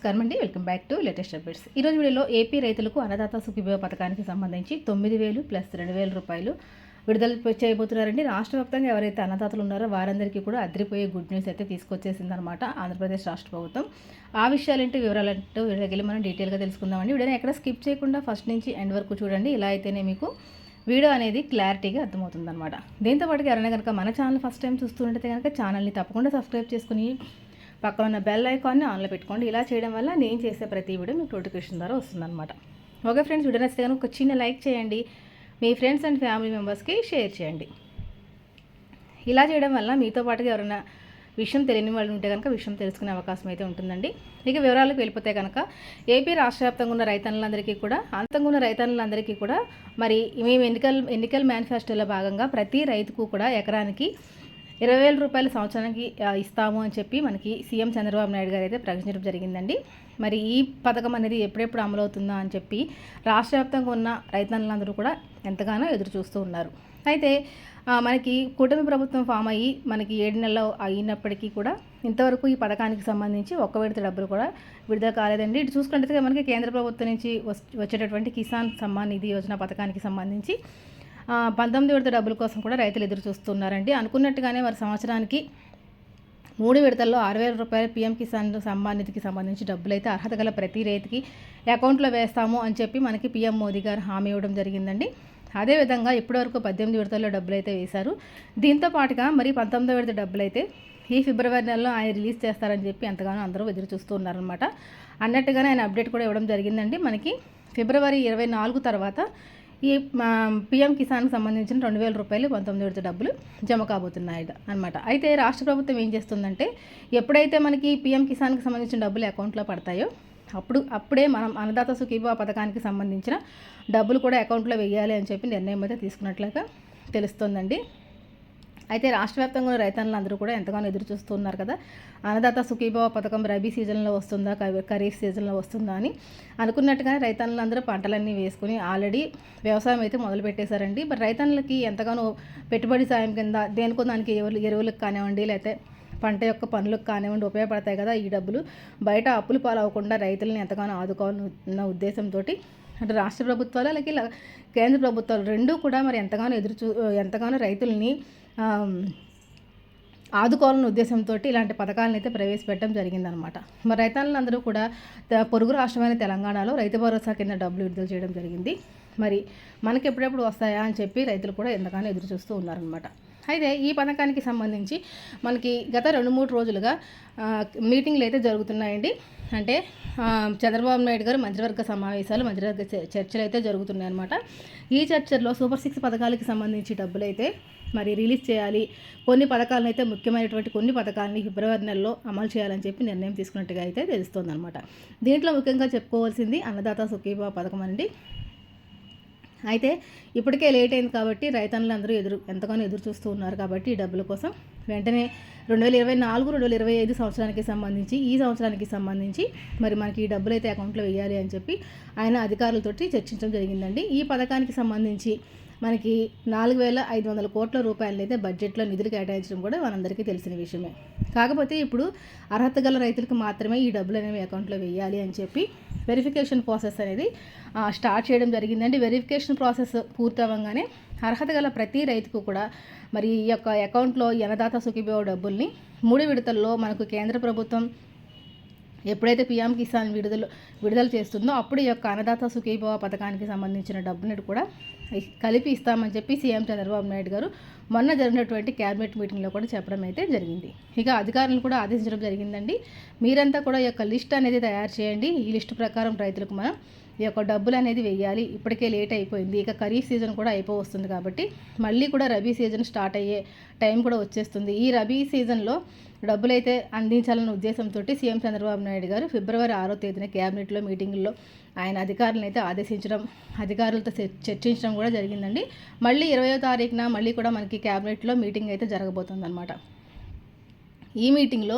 నమస్కారం అండి. Welcome back to latest updates. ఈరోజు వీడియోలో ఏపీ రైతులకు అన్నదాత సుఖీభవ పథకానికి సంబంధించి తొమ్మిది వేలు ప్లస్ రెండు వేల రూపాయలు విడుదల చేయబోతున్నారండి. రాష్ట్ర వ్యాప్తంగా ఎవరైతే అన్నదాతలు ఉన్నారో వారందరికీ కూడా అదిరిపోయే గుడ్ న్యూస్ అయితే తీసుకొచ్చేసిందనమాట ఆంధ్రప్రదేశ్ రాష్ట్ర ప్రభుత్వం. ఆ విషయాలేంటి వివరాలంటూ వీడియోకి వెళ్ళి మనం డీటెయిల్గా తెలుసుకుందామండి. వీడియోని ఎక్కడ స్కిప్ చేయకుండా ఫస్ట్ నుంచి ఎండ్ వరకు చూడండి. ఇలా అయితేనే మీకు వీడియో అనేది క్లారిటీగా అర్థమవుతుందన్నమాట. దీంతో పాటు ఎవరైనా కనుక మన ఛానల్ ఫస్ట్ టైం చూస్తుంటే కనుక ఛానల్ని తప్పకుండా సబ్స్క్రైబ్ చేసుకుని పక్కన ఉన్న బెల్ ఐకాన్ని ఆన్లో పెట్టుకోండి. ఇలా చేయడం వల్ల నేను చేసే ప్రతి వీడియో మీకు నోటిఫికేషన్ ద్వారా వస్తుందన్నమాట. ఓకే ఫ్రెండ్స్ వీడియో నచ్చితే కనుక ఒక చిన్న లైక్ చేయండి. మీ ఫ్రెండ్స్ అండ్ ఫ్యామిలీ మెంబర్స్కి షేర్ చేయండి. ఇలా చేయడం వల్ల మీతో పాటుగా ఎవరైనా విషయం తెలియని వాళ్ళు ఉంటే కనుక విషయం తెలుసుకునే అవకాశం అయితే ఉంటుందండి. ఇక వివరాలకు వెళ్ళిపోతే కనుక ఏపీ రాష్ట్ర వ్యాప్తంగా ఉన్న రైతన్నులందరికీ కూడా అంతంగా ఉన్న రైతన్నులందరికీ కూడా మరి మేము ఎన్నికల ఎన్నికల మేనిఫెస్టోలో భాగంగా ప్రతి రైతుకు కూడా ఎకరానికి ఇరవై వేల రూపాయలు సంవత్సరానికి ఇస్తాము అని చెప్పి మనకి సీఎం చంద్రబాబు నాయుడు గారు అయితే ప్రకటించడం జరిగిందండి. మరి ఈ పథకం అనేది ఎప్పుడెప్పుడు అమలవుతుందా అని చెప్పి రాష్ట్ర వ్యాప్తంగా ఉన్న రైతన్నులందరూ కూడా ఎంతగానో ఎదురు చూస్తూ ఉన్నారు. అయితే మనకి కూటమి ప్రభుత్వం ఫామ్ అయ్యి మనకి ఏడు నెలలు అయినప్పటికీ కూడా ఇంతవరకు ఈ పథకానికి సంబంధించి ఒక్క విడత డబ్బులు కూడా విడుదల కాలేదండి. ఇటు చూసుకుంటే మనకి కేంద్ర ప్రభుత్వం నుంచి వచ్చేటటువంటి కిసాన్ సమ్మాన్ నిధి యోజన పథకానికి సంబంధించి పంతొమ్మిది విడత డబ్బుల కోసం కూడా రైతులు ఎదురు చూస్తున్నారండి. అనుకున్నట్టుగానే వారి సంవత్సరానికి మూడు విడతల్లో ఆరు వేల రూపాయలు పీఎం కిసాన్ సంబంధితికి నిధికి సంబంధించి డబ్బులు అయితే అర్హత గల ప్రతి రైతుకి అకౌంట్లో వేస్తాము అని చెప్పి మనకి పీఎం మోదీ గారు హామీ ఇవ్వడం జరిగిందండి. అదేవిధంగా ఇప్పటివరకు పద్దెనిమిది విడతల్లో డబ్బులు అయితే వేశారు. దీంతో పాటుగా మరి పంతొమ్మిదో విడత డబ్బులు అయితే ఈ ఫిబ్రవరి నెలలో ఆయన రిలీజ్ చేస్తారని చెప్పి ఎంతగానో అందరూ ఎదురు చూస్తూ ఉన్నారనమాట అన్నట్టుగానే ఆయన అప్డేట్ కూడా ఇవ్వడం జరిగిందండి. మనకి ఫిబ్రవరి ఇరవై నాలుగు తర్వాత ఈ పిఎం కిసాన్కి సంబంధించిన రెండు వేల రూపాయలు పంతొమ్మిది విడత డబ్బులు జమ కాబోతున్నాయి అనమాట అయితే రాష్ట్ర ప్రభుత్వం ఏం చేస్తుందంటే ఎప్పుడైతే మనకి పిఎం కిసాన్కి సంబంధించిన డబ్బులు అకౌంట్లో పడతాయో అప్పుడు అప్పుడే మనం అన్నదాత సుఖీభా పథకానికి సంబంధించిన డబ్బులు కూడా అకౌంట్లో వెయ్యాలి అని చెప్పి నిర్ణయం అయితే తీసుకున్నట్లుగా తెలుస్తోందండి. అయితే రాష్ట్ర వ్యాప్తంగా రైతన్నులందరూ కూడా ఎంతగానో ఎదురు చూస్తున్నారు కదా. అన్నదాత సుఖీభావ పథకం రబీ సీజన్లో వస్తుందా? ఖరీఫ్ సీజన్లో వస్తుందా అని అనుకున్నట్టుగానే రైతన్నులందరూ పంటలన్నీ వేసుకుని ఆల్రెడీ వ్యవసాయం అయితే మొదలు పెట్టేశారండి. మరి రైతన్నులకి ఎంతగానో పెట్టుబడి సాయం కింద దేనికో దానికి ఎరువులు ఎరువులకు కానివ్వండి లేకపోతే పంట యొక్క పనులకు కానివ్వండి ఉపయోగపడతాయి కదా ఈ డబ్బులు. బయట అప్పులు పాలవకుండా రైతులను ఎంతగానో ఆదుకోవాలన్న ఉద్దేశంతో అంటే రాష్ట్ర ప్రభుత్వాలు అలాగే ఇలా కేంద్ర ప్రభుత్వాలు రెండూ కూడా మరి ఎంతగానో ఎదురు చూ ఎంతగానో రైతుల్ని ఆదుకోవాలన్న ఉద్దేశంతో ఇలాంటి పథకాలను అయితే ప్రవేశపెట్టడం జరిగిందనమాట మరి రైతాంగులందరూ కూడా త- పొరుగు రాష్ట్రమైన తెలంగాణలో రైతు భరోసా కింద డబ్బులు విడుదల చేయడం జరిగింది. మరి మనకి ఎప్పుడెప్పుడు వస్తాయా అని చెప్పి రైతులు కూడా ఎంతగానో ఎదురు చూస్తూ ఉన్నారనమాట అయితే ఈ పథకానికి సంబంధించి మనకి గత రెండు మూడు రోజులుగా మీటింగ్లు అయితే జరుగుతున్నాయండి. అంటే చంద్రబాబు నాయుడు గారు మంత్రివర్గ సమావేశాలు మంత్రివర్గ చ- చర్చలు అయితే జరుగుతున్నాయి అనమాట ఈ చర్చల్లో సూపర్ సిక్స్ పథకాలకి సంబంధించి డబ్బులు అయితే మరి రిలీజ్ చేయాలి. కొన్ని పథకాలను అయితే ముఖ్యమైనటువంటి కొన్ని పథకాలని ఫిబ్రవరి నెలలో అమలు చేయాలని చెప్పి నిర్ణయం తీసుకున్నట్టుగా అయితే తెలుస్తుంది అనమాట దీంట్లో ముఖ్యంగా చెప్పుకోవాల్సింది అన్నదాత సుఖీభా పథకం అండి. అయితే ఇప్పటికే లేట్ అయింది కాబట్టి రైతన్నులందరూ ఎదురు ఎంతగానో ఎదురు చూస్తూ ఉన్నారు కాబట్టి ఈ డబ్బుల కోసం వెంటనే రెండు వేల ఇరవై నాలుగు రెండు వేల ఇరవై ఐదు సంవత్సరానికి సంబంధించి ఈ సంవత్సరానికి సంబంధించి మరి మనకి ఈ డబ్బులు అయితే అకౌంట్లో వేయాలి అని చెప్పి ఆయన అధికారులతోటి చర్చించడం జరిగిందండి. ఈ పథకానికి సంబంధించి మనకి నాలుగు వేల ఐదు వందల కోట్ల రూపాయలు అయితే బడ్జెట్లో నిధులు కేటాయించడం కూడా మనందరికీ తెలిసిన విషయమే. కాకపోతే ఇప్పుడు అర్హత గల రైతులకు మాత్రమే ఈ డబ్బులు అనేవి అకౌంట్లో వేయాలి అని చెప్పి వెరిఫికేషన్ ప్రాసెస్ అనేది స్టార్ట్ చేయడం జరిగిందండి వెరిఫికేషన్ ప్రాసెస్ పూర్తి అర్హత గల ప్రతి రైతుకు కూడా మరి ఈ యొక్క అకౌంట్లో ఎనదాత అన్నదాత డబ్బుల్ని మూడు విడతల్లో మనకు కేంద్ర ప్రభుత్వం ఎప్పుడైతే పీఎం కిసాన్ విడుదల విడుదల చేస్తుందో అప్పుడు ఈ యొక్క అన్నదాత సుఖీభవ పథకానికి సంబంధించిన డబ్బుని కూడా కలిపి ఇస్తామని చెప్పి సీఎం చంద్రబాబు నాయుడు గారు మొన్న జరిగినటువంటి క్యాబినెట్ మీటింగ్లో కూడా చెప్పడం అయితే జరిగింది. ఇక అధికారులను కూడా ఆదేశించడం జరిగిందండి. మీరంతా కూడా ఈ యొక్క లిస్ట్ అనేది తయారు చేయండి. ఈ లిస్ట్ ప్రకారం రైతులకు మనం ఈ యొక్క డబ్బులు అనేది వెయ్యాలి ఇప్పటికే లేట్ అయిపోయింది. ఇక ఖరీఫ్ సీజన్ కూడా అయిపో వస్తుంది కాబట్టి మళ్ళీ కూడా రబీ సీజన్ స్టార్ట్ అయ్యే టైం కూడా వచ్చేస్తుంది. ఈ రబీ సీజన్లో డబ్బులు అయితే అందించాలన్న ఉద్దేశంతో సీఎం చంద్రబాబు నాయుడు గారు ఫిబ్రవరి ఆరో తేదీన క్యాబినెట్లో మీటింగుల్లో ఆయన అధికారులను అయితే ఆదేశించడం అధికారులతో చర్చించడం కూడా జరిగిందండి. మళ్ళీ ఇరవయో తారీఖున మళ్ళీ కూడా మనకి క్యాబినెట్లో మీటింగ్ అయితే జరగబోతుంది అనమాట ఈ మీటింగ్లో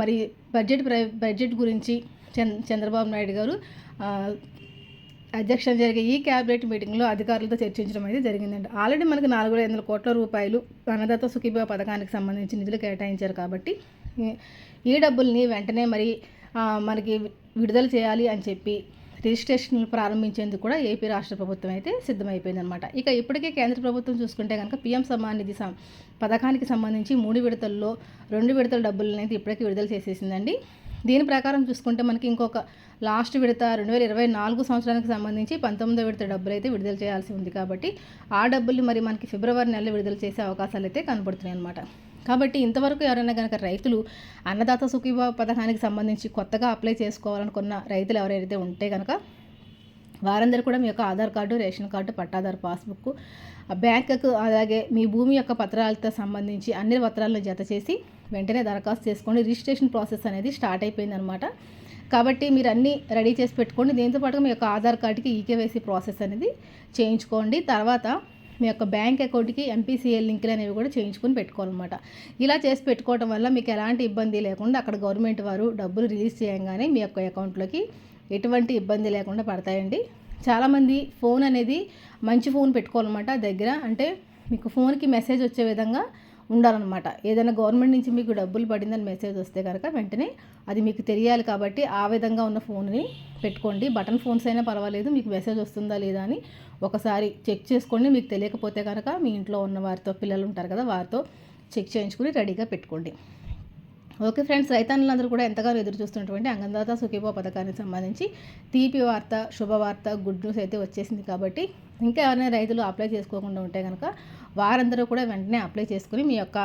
మరి బడ్జెట్ ప్ర బడ్జెట్ గురించి చంద్రబాబు నాయుడు గారు ఆ, అధ్యక్షత జరిగే ఈ క్యాబినెట్ మీటింగ్లో అధికారులతో చర్చించడం అయితే జరిగిందండి. ఆల్రెడీ మనకు నాలుగు వేల వందల కోట్ల రూపాయలు అన్నదాత సుఖీభా పథకానికి సంబంధించి నిధులు కేటాయించారు కాబట్టి ఈ- డబ్బుల్ని వెంటనే మరి మనకి విడుదల చేయాలి అని చెప్పి రిజిస్ట్రేషన్లు ప్రారంభించేందుకు కూడా ఏపీ రాష్ట్ర ప్రభుత్వం అయితే సిద్ధమైపోయిందనమాట ఇక ఇప్పటికే కేంద్ర ప్రభుత్వం చూసుకుంటే కనుక పీఎం సమ్మాన్ నిధి సం పథకానికి సంబంధించి మూడు విడతల్లో రెండు విడతల డబ్బులను అయితే ఇప్పటికే విడుదల చేసేసిందండి. దీని ప్రకారం చూసుకుంటే మనకి ఇంకొక లాస్ట్ విడత రెండు వేల ఇరవై నాలుగు సంవత్సరానికి సంబంధించి పంతొమ్మిదో విడత డబ్బులు అయితే విడుదల చేయాల్సి ఉంది కాబట్టి ఆ డబ్బులు మరి మనకి ఫిబ్రవరి నెలలో విడుదల చేసే అవకాశాలు అయితే కనపడుతున్నాయి అనమాట కాబట్టి ఇంతవరకు ఎవరైనా కనుక రైతులు అన్నదాత సుఖీభావ పథకానికి సంబంధించి కొత్తగా అప్లై చేసుకోవాలనుకున్న రైతులు ఎవరైతే ఉంటే కనుక వారందరూ కూడా మీ యొక్క ఆధార్ కార్డు రేషన్ కార్డు పట్టాదారు పాస్బుక్ బ్యాంకుకు అలాగే మీ భూమి యొక్క పత్రాలతో సంబంధించి అన్ని పత్రాలను జత చేసి వెంటనే దరఖాస్తు చేసుకోండి. రిజిస్ట్రేషన్ ప్రాసెస్ అనేది స్టార్ట్ అయిపోయిందనమాట. కాబట్టి మీరు అన్నీ రెడీ చేసి పెట్టుకోండి. దీంతో పాటుగా మీ యొక్క ఆధార్ కార్డుకి ఈకేవైసీ ప్రాసెస్ అనేది చేయించుకోండి. తర్వాత మీ యొక్క బ్యాంక్ అకౌంట్కి ఎంపీసీఎల్ లింకులు అనేవి కూడా చేయించుకొని పెట్టుకోవాలన్నమాట. ఇలా చేసి పెట్టుకోవడం వల్ల మీకు ఎలాంటి ఇబ్బంది లేకుండా అక్కడ గవర్నమెంట్ వారు డబ్బులు రిలీజ్ చేయగానే మీ యొక్క అకౌంట్లోకి ఎటువంటి ఇబ్బంది లేకుండా పడతాయండి. చాలామంది ఫోన్ అనేది మంచి ఫోన్ పెట్టుకోవాలన్నమాట దగ్గర. అంటే మీకు ఫోన్కి మెసేజ్ వచ్చే విధంగా ఉండాలన్నమాట. ఏదైనా గవర్నమెంట్ నుంచి మీకు డబ్బులు పడిందని మెసేజ్ వస్తే కనుక వెంటనే అది మీకు తెలియాలి కాబట్టి ఆ విధంగా ఉన్న ఫోన్ని పెట్టుకోండి. బటన్ ఫోన్స్ అయినా పర్వాలేదు మీకు మెసేజ్ వస్తుందా లేదా అని ఒకసారి చెక్ చేసుకోండి. మీకు తెలియకపోతే కనుక మీ ఇంట్లో ఉన్న వారితో పిల్లలు ఉంటారు కదా వారితో చెక్ చేయించుకుని రెడీగా పెట్టుకోండి. ఓకే ఫ్రెండ్స్ రైతాన్నులందరూ కూడా ఎంతగానో ఎదురు చూస్తున్నటువంటి అంగందాత సుఖీభో పథకానికి సంబంధించి తీపి వార్త శుభవార్త గుడ్ న్యూస్ అయితే వచ్చేసింది కాబట్టి ఇంకా ఎవరైనా రైతులు అప్లై చేసుకోకుండా ఉంటే కనుక వారందరూ కూడా వెంటనే అప్లై చేసుకుని మీ యొక్క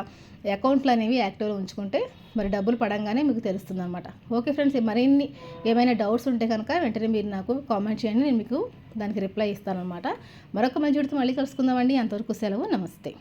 అకౌంట్లు అనేవి యాక్టివ్లో ఉంచుకుంటే మరి డబ్బులు పడంగానే మీకు తెలుస్తుంది అనమాట ఓకే ఫ్రెండ్స్ మరిన్ని ఏమైనా డౌట్స్ ఉంటే కనుక వెంటనే మీరు నాకు కామెంట్ చేయండి నేను మీకు దానికి రిప్లై ఇస్తాను అనమాట మరొక మంచి మళ్ళీ కలుసుకుందామండి. అంతవరకు సెలవు నమస్తే.